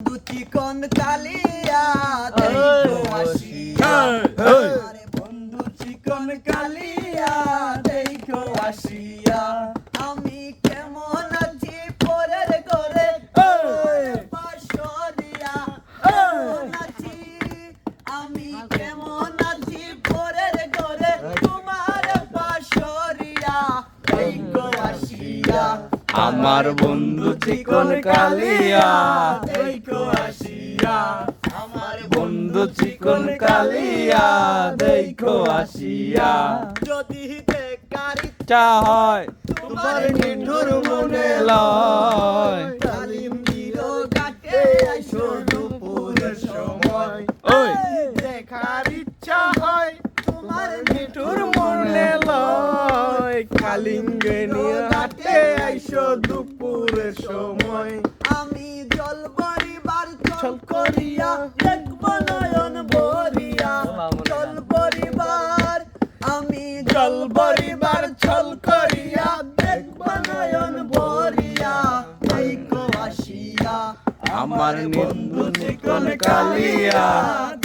বন্ধু চিকন কালিয়া দেখো আসিয়া আরে বন্ধু চিকন কালিয়া দেখো আসিয়া। আমি কেমন আছি পরের করে পাশরিয়া আছি? আমি কেমন আছি আমার বন্ধু চিকন কালিয়া, দেখো আসিয়া। আমার বন্ধু চিকন কালিয়া, দেখো আসিয়া। যদি বেকার চা হয়, তোমার নিঠুর মনে লয়। তালিম দিল কাটে আইসো কালিঙ্গে নিয়ে হাটে আইসো দুপুরের সময়। আমি জল পরিবার চল করিয়া দেখব নয়ন ভরিয়া। জল পরিবার আমি জল পরিবার ছল করিয়া দেখব নয়ন ভরিয়া। দেখো আসিয়া আমার বন্ধু চিকন কালিয়া।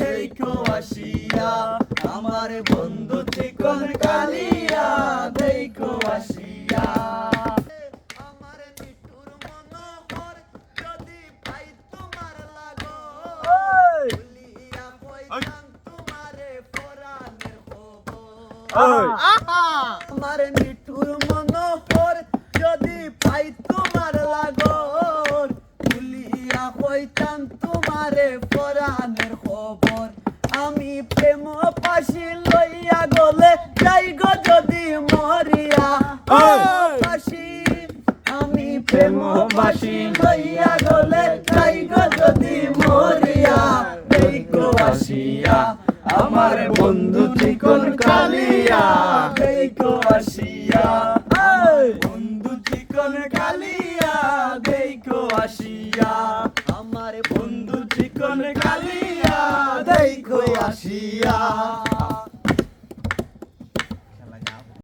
দেখো আসিয়া আমার বন্ধু চিকন কালিয়া দেখো আসিয়া। আমার নিঠুর মনোহর যদি পাই তোমার লাগো ভুলিয়া কইতাম তোমারে পরাণের খবর। আমার নিঠুর মনোহর যদি পাই তোমার আমি প্রেম লইয়া গলে যাই গো যদি মরিয়া দেখো আসিয়া, আমার বন্ধু চিকন কালিয়া দেখো আসিয়া বন্ধু চিকন কালিয়া দেখো আসিয়া, আমার বন্ধু চিকন কালিয়া দেখো আসিয়া।